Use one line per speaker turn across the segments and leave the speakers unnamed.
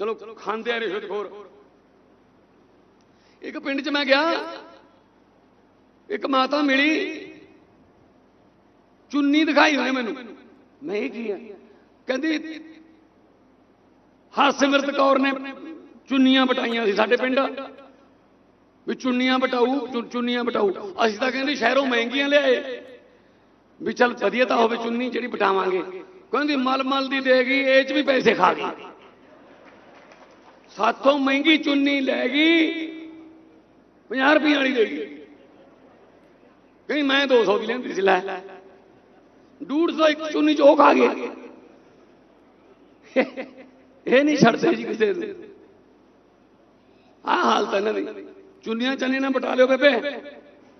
ਚਲੋ ਖਾਂਦੇ ਆ ਰਿਸ਼ਵਤਖੋਰ ਇੱਕ ਪਿੰਡ 'ਚ ਮੈਂ ਗਿਆ, ਇੱਕ ਮਾਤਾ ਮਿਲੀ, ਚੁੰਨੀ ਦਿਖਾਈ ਉਹਨੇ ਮੈਨੂੰ। ਮੈਂ ਇਹ ਕੀ ਆ? ਕਹਿੰਦੀ, ਹਰਸਿਮਰਤ ਕੌਰ ਨੇ ਚੁੰਨੀਆਂ ਬਟਾਈਆਂ ਸੀ ਸਾਡੇ ਪਿੰਡ। ਵੀ ਚੁੰਨੀਆਂ ਬਟਾਊ ਚੁੰਨੀਆਂ ਬਟਾਊ ਅਸੀਂ ਤਾਂ ਕਹਿੰਦੇ ਸ਼ਹਿਰੋਂ ਮਹਿੰਗੀਆਂ ਲਿਆਏ। ਵੀ ਚੱਲ ਵਧੀਆ ਤਾਂ ਹੋਵੇ ਚੁੰਨੀ ਜਿਹੜੀ ਬਟਾਵਾਂਗੇ ਕਹਿੰਦੀ ਮਲ ਮਲ ਦੀ ਦੇਗੀ ਇਹ ਚ ਵੀ ਪੈਸੇ ਖਾ ਗਈ। ਸਾਥੋਂ ਮਹਿੰਗੀ ਚੁੰਨੀ ਲੈ ਗਈ 50 ਰੁਪਏ ਵਾਲੀ ਦੇ ਗਈ। ਕਹਿੰਦੀ, ਮੈਂ 200 ਦੀ ਲੈਂਦੀ ਸੀ, ਲੈ। 150 ਇੱਕ ਚੁੰਨੀ ਚ ਉਹ ਖਾ ਗਏ। ਇਹ ਨਹੀਂ ਛੱਡਦੇ ਜੀ ਕਿਸੇ ਨੂੰ। ਆਹ ਹਾਲਤ ਇਹਨਾਂ ਦੀ। ਚੁੰਨੀਆਂ ਚੰਨੇ ਨਾ ਬਟਾ ਲਿਓ ਬੇਬੇ।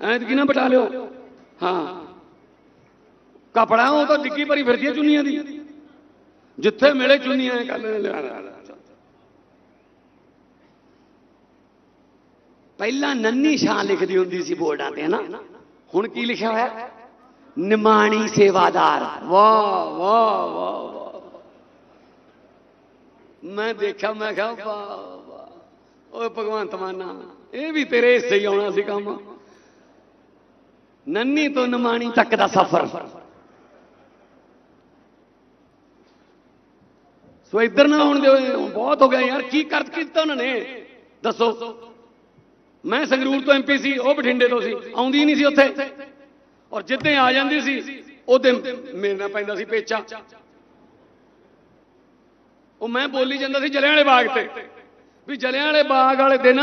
ਐਤਕੀ ਨਾ ਬਟਾ ਲਿਓ। ਹਾਂ। ਕਪੜਾ ਉਹ ਤਾਂ ਡਿੱਗੀ ਭਰੀ ਫਿਰਦੀ ਚੁੰਨੀਆਂ ਦੀ। ਜਿੱਥੇ ਮਿਲੇ ਚੁੰਨੀਆਂ ਕਰ ਲੈਣੇ ਲਿਆ ਲਿਆ, ਲਿਆ। ਪਹਿਲਾਂ ਨੰਨੀ ਸ਼ਾਂ ਲਿਖਦੀ ਹੁੰਦੀ ਸੀ ਬੋਰਡਾਂ ਤੇ, ਹਨਾ? ਹੁਣ ਕੀ ਲਿਖਿਆ ਹੋਇਆ? ਨਿਮਾਣੀ ਸੇਵਾਦਾਰ। ਵਾਹ ਵਾਹ ਵਾਹ ਵਾਹ। ਮੈਂ ਦੇਖਿਆ, ਮੈਂ ਕਿਹਾ, ਵਾਹ ਵਾਹ। ਓਏ ਭਗਵੰਤ ਮਾਨਾ ਇਹ ਵੀ ਤੇਰੇ ਹਿੱਸੇ ਹੀ ਆਉਣਾ ਸੀ ਕੰਮ। ਨੰਨੀ ਤੋਂ ਨਿਮਾਣੀ ਤੱਕ ਦਾ ਸਫ਼ਰ। ਸੋ ਇੱਧਰ ਨਾ ਆਉਣ ਦਿਓ ਬਹੁਤ ਹੋ ਗਿਆ ਯਾਰ, ਕੀ ਕਰ ਕੀਤਾ ਉਹਨਾਂ ਨੇ? ਦੱਸੋ। ਮੈਂ ਸੰਗਰੂਰ ਤੋਂ ਐਮਪੀ ਸੀ, ਉਹ ਬਠਿੰਡੇ ਤੋਂ ਸੀ, ਆਉਂਦੀ ਨਹੀਂ ਸੀ ਉੱਥੇ। ਔਰ ਜਿੱਦਾਂ ਆ ਜਾਂਦੀ ਸੀ, ਉਹਦੇ ਮੇਰੇ ਨਾਲ ਪੈਂਦਾ ਸੀ ਪੇਚਾ। ਉਹ ਮੈਂ ਬੋਲੀ ਜਾਂਦਾ ਸੀ ਜਲਿਆਂ ਵਾਲੇ ਬਾਗ ਤੇ। ਵੀ ਜਲਿਆਂ ਵਾਲੇ ਬਾਗ ਵਾਲੇ ਦਿਨ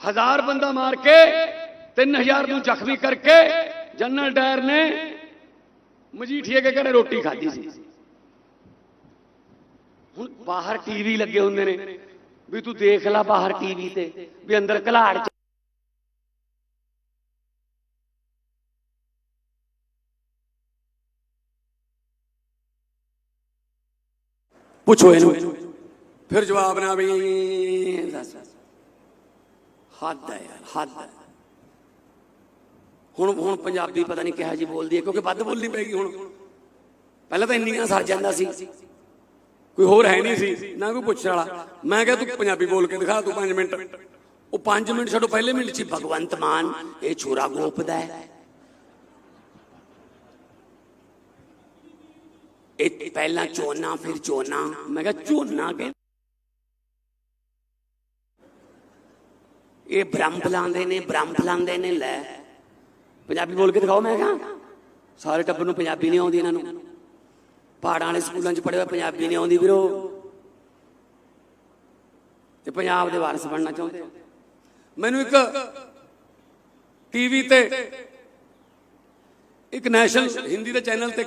ਹਜ਼ਾਰ ਬੰਦਾ ਮਾਰ ਕੇ 3000 ਨੂੰ ਜ਼ਖਮੀ ਕਰਕੇ ਜਨਰਲ ਡਾਇਰ ਨੇ ਮਜੀਠੀਏ ਕੇ ਘਰੇ ਰੋਟੀ ਖਾਧੀ ਸੀ। ਹੁਣ ਬਾਹਰ ਟੀਵੀ ਲੱਗੇ ਹੁੰਦੇ ਨੇ। ਵੀ ਤੂੰ ਦੇਖ ਲੈ ਬਾਹਰ ਟੀਵੀ ਤੇ, ਵੀ ਅੰਦਰ ਘਲਾੜ ਪੁੱਛੋ ਇਹਨੂੰ। ਫਿਰ ਜਵਾਬ ਨਾ ਵੀ ਹੱਦ ਹੈ ਯਾਰ, ਹੱਦ ਹੁਣ ਹੁਣ ਪੰਜਾਬੀ ਪਤਾ ਨਹੀਂ ਕਿਹਾ ਜੀ ਬੋਲਦੀ ਹੈ, ਕਿਉਂਕਿ ਵੱਧ ਬੋਲਣੀ ਪੈਗੀ ਹੁਣ। ਪਹਿਲਾਂ ਤਾਂ ਇੰਨੀਆਂ ਸਰ ਜਾਂਦਾ ਸੀ। ਕੋਈ ਹੋਰ ਹੈ ਨਹੀਂ ਸੀ, ਨਾ ਕੋਈ ਪੁੱਛਣ ਵਾਲਾ। ਮੈਂ ਕਿਹਾ ਤੂੰ ਪੰਜਾਬੀ ਬੋਲ ਕੇ ਦਿਖਾ, ਤੂੰ 5 ਮਿੰਟ। ਉਹ 5 ਮਿੰਟ ਛੱਡੋ, ਪਹਿਲੇ ਮਿੰਟ ਸੀ ਭਗਵੰਤ ਮਾਨ, ਇਹ ਛੋਰਾ ਗੋਪਦਾ ਹੈ। ਇਹ ਪਹਿਲਾਂ ਚੋਨਾ, ਫਿਰ ਚੋਨਾ। ਮੈਂ ਕਿਹਾ ਚੋਨਾ ਕਿ ਇਹ ਬ੍ਰਹਮ ਬੁਲਾਉਂਦੇ ਨੇ, ਬ੍ਰਹਮ ਬੁਲਾਉਂਦੇ ਨੇ, ਲੈ। ਪੰਜਾਬੀ ਬੋਲ ਕੇ ਦਿਖਾਓ, ਮੈਂ ਕਿਹਾ। ਸਾਰੇ ਟੱਬਰ ਨੂੰ ਪੰਜਾਬੀ ਨਹੀਂ ਆਉਂਦੀ ਇਹਨਾਂ ਨੂੰ। ਪਹਾੜਾਂ ਵਾਲੇ ਸਕੂਲਾਂ 'ਚ ਪੜ੍ਹਿਆ ਪੰਜਾਬੀ ਨਹੀਂ ਆਉਂਦੀ ਵੀਰੋ। ਤੇ ਪੰਜਾਬ ਦੇ ਵਾਰਸ ਬਣਨਾ ਚਾਹੁੰਦੇ ਹੋ? ਮੈਨੂੰ ਇੱਕ ਟੀਵੀ ਤੇ ਇੱਕ ਨੈਸ਼ਨਲ ਹਿੰਦੀ ਦੇ ਚੈਨਲ ਤੇ